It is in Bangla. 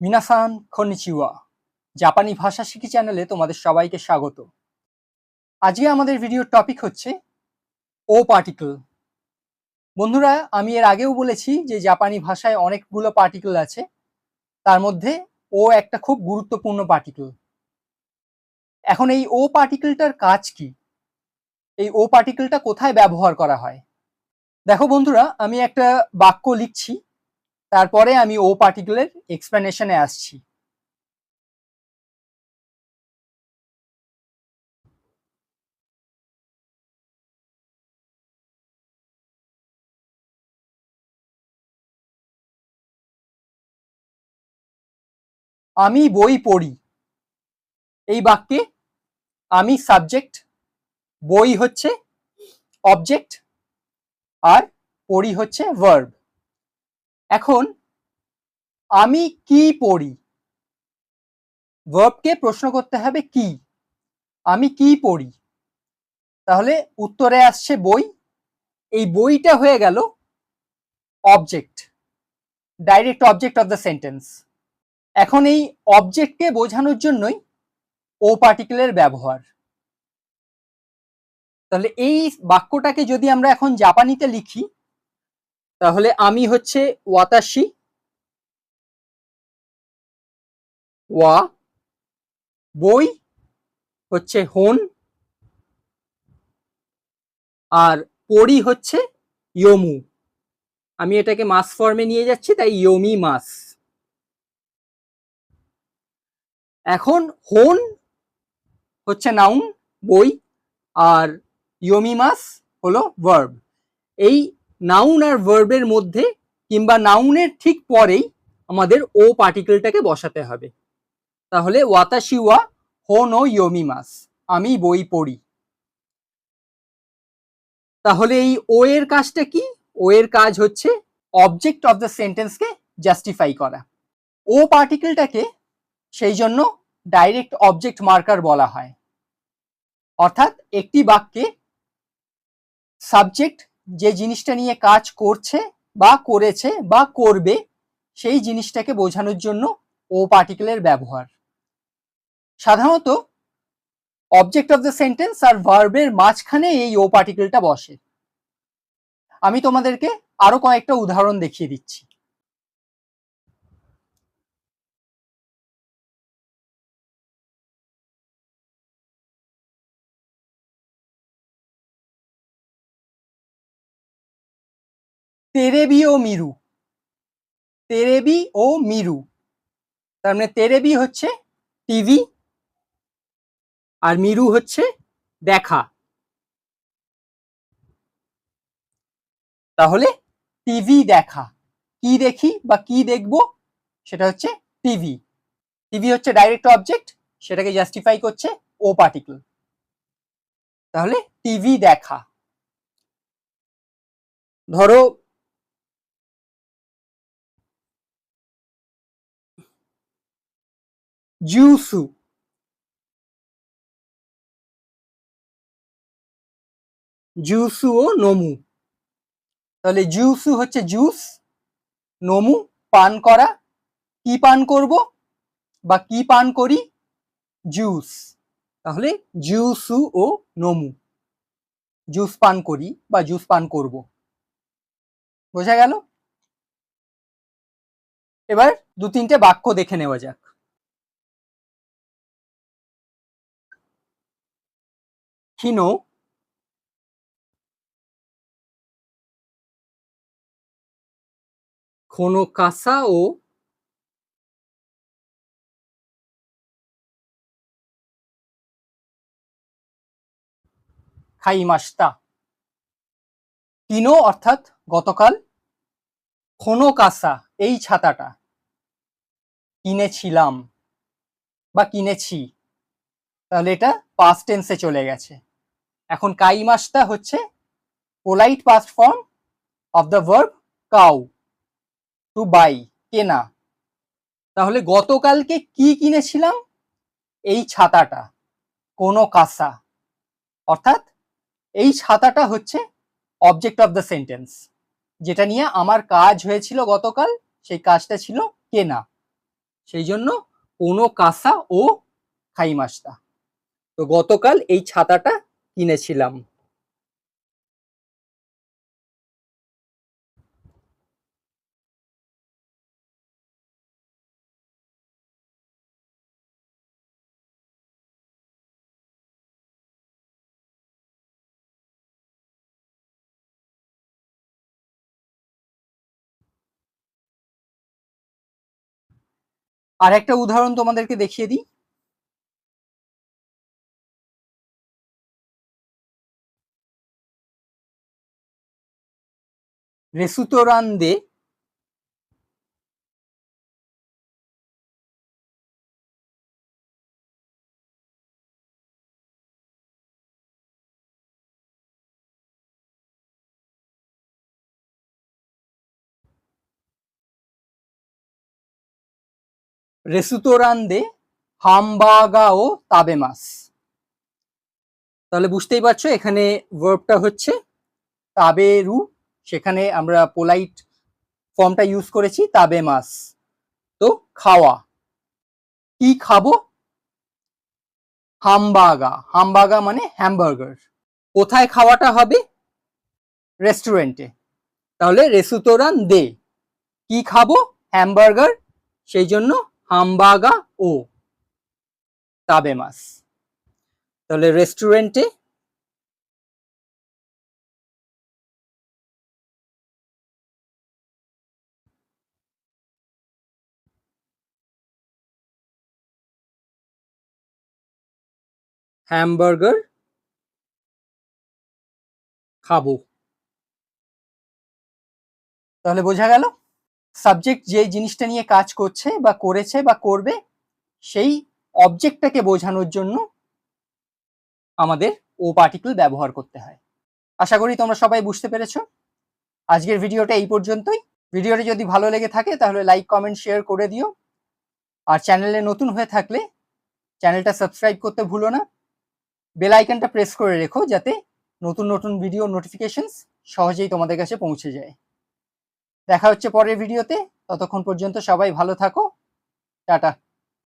মিনাসান খনিচিওয়া জাপানি ভাষা শিখি চ্যানেলে তোমাদের সবাইকে স্বাগত। আজকে আমাদের ভিডিওর টপিক হচ্ছে ও পার্টিকেল বন্ধুরা, আমি এর আগেও বলেছি যে জাপানি ভাষায় অনেকগুলো পার্টিকেল আছে। তার মধ্যে ও একটা খুব গুরুত্বপূর্ণ পার্টিকেল এখন এই ও পার্টিকেলটার কাজ কি? এই ও পার্টিকেলটা কোথায় ব্যবহার করা হয়? দেখো বন্ধুরা, আমি একটা বাক্য লিখছি। তারপরে আমি ও পার্টিকুলার এক্সপ্লেনেশনে আসছি। আমি বই পড়ি। এই বাক্যে আমি সাবজেক্ট বই হচ্ছে অবজেক্ট আর পড়ি হচ্ছে ভার্ব এখন আমি কি পড়ি? ভার্বকে প্রশ্ন করতে হবে কি? আমি কি পড়ি? তাহলে উত্তরে আসছে বই। এই বইটা হয়ে গেল object direct object of the sentence এখন এই অবজেক্টকে বোঝানোর জন্যই ও পার্টিকেলের ব্যবহার। তাহলে এই বাক্যটাকে যদি আমরা এখন জাপানিতে লিখি তাহলে আমি হচ্ছে ওয়াতাশি ওয়া, বই, হচ্ছে হোন, আর পড়ি হচ্ছে ইয়মু। আমি এটাকে মাস ফর্মে নিয়ে যাচ্ছি, তাই ইয়মি মাস। এখন হোন হচ্ছে নাউন, বই, আর ইয়মি মাস হলো ভার্ব। এই নাউন আর ভার্বের মধ্যে কিংবা নাউনের ঠিক পরেই আমাদের ও পার্টিকেলটাকে বসাতে হবে। তাহলে ওয়াতাশি ওয়া হোন ও ইয়মি মাস আমি বই পড়ি। তাহলে এই ও এর কাজটা কি? ও এর কাজ হচ্ছে অবজেক্ট অফ দ্য সেন্টেন্সকে জাস্টিফাই করা। ও পার্টিকেলটাকে সেই জন্য ডাইরেক্ট অবজেক্ট মার্কার বলা হয়। অর্থাৎ একটি বাক্যে সাবজেক্ট যে জিনিসটা নিয়ে কাজ করছে বা করেছে বা করবে, সেই জিনিসটাকে বোঝানোর জন্য ও পার্টিকেলের ব্যবহার। সাধারণত অবজেক্ট অফ দ্য সেন্টেন্স আর ভার্বের মাঝখানে এই ও পার্টিকেলটা বসে। আমি তোমাদেরকে আরও কয়েকটা উদাহরণ দেখিয়ে দিচ্ছি। তেরেবি ও মিরু। তেরেবি ও মিরু। তার মানে তেরেবি হচ্ছে টিভি আর মিরু হচ্ছে দেখা। তাহলে টিভি দেখা। কি দেখি বা কি দেখব? সেটা হচ্ছে টিভি। টিভি হচ্ছে ডাইরেক্ট অবজেক্ট সেটাকে জাস্টিফাই করছে ও পার্টিকেল তাহলে টিভি দেখা। ধরো জুসু জুসু ও নমু তাহলে জুসু হচ্ছে জুস নমু পান করা। কি পান করব? বা কি পান করি? জুস তাহলে জুসু ও নমু জুস পান করি বা জুস পান করব। বোঝা গেল? এবার দু তিনটে বাক্য দেখে নেওয়া যাক। ক্ষীণ কাসা ও খাইমাস্তা কিনো অর্থাৎ গতকাল? কোনো কাসা এই ছাতাটা। কিনেছিলাম বা কিনেছি। তাহলে এটা পাস্ট টেন্সে চলে গেছে। এখন কাইমাসটা হচ্ছে polite past form of the verb cow to buy কেনা। তাহলে গতকালকে কি কিনেছিলাম? এই ছাতাটা, কোনো কাসা অর্থাৎ এই ছাতাটা হচ্ছে অবজেক্ট অফ দ্য সেন্টেন্স যেটা নিয়ে আমার কাজ হয়েছিল গতকাল, সেই কাজটা ছিল কেনা। সেই জন্য কোনো কাসা ও খাইমাস্তা তো গতকাল এই ছাতাটা কিনেছিলাম। আর একটা উদাহরণ তোমাদেরকে দেখিয়ে দিই। রেসুতোরান্দে রেসুতোরান্দে হামবাগা ও তাবেমাস। তাহলে বুঝতেই পারছ এখানে ভার্বটা হচ্ছে তাবেরু সেখানে আমরা পোলাইট ফর্মটা ইউজ করেছি তাবেমাস তো খাওয়া। কি খাব? হামবাগা। হামবাগা মানে হ্যামবার্গার কোথায় খাওয়াটা হবে? রেস্টুরেন্টে তাহলে রেসুতোরান দে। কি খাব? হ্যামবার্গার সেই জন্য হামবাগা ও তাবেমাস তাহলে রেস্টুরেন্টে হ্যামবার্গার খাব। তাহলে বোঝা গেল সাবজেক্ট যে জিনিসটা নিয়ে কাজ করছে বা করেছে বা করবে, সেই অবজেক্টটাকে বোঝানোর জন্য আমাদের ও পার্টিকেল ব্যবহার করতে হয়। আশা করি তোমরা সবাই বুঝতে পেরেছ। আজকের ভিডিওটা এই পর্যন্তই। ভিডিওটি যদি ভালো লেগে থাকে, তাহলে লাইক কমেন্ট শেয়ার করে দিও। আর চ্যানেলে নতুন হয়ে থাকলে চ্যানেলটা সাবস্ক্রাইব করতে ভুলো না। বেল আইকনটা প্রেস করে রেখো যাতে নতুন নতুন ভিডিও নোটিফিকেশনস সহজেই তোমাদের কাছে পৌঁছে যায়। দেখা হচ্ছে পরের ভিডিওতে ততক্ষণ পর্যন্ত সবাই ভালো থাকো। টাটা।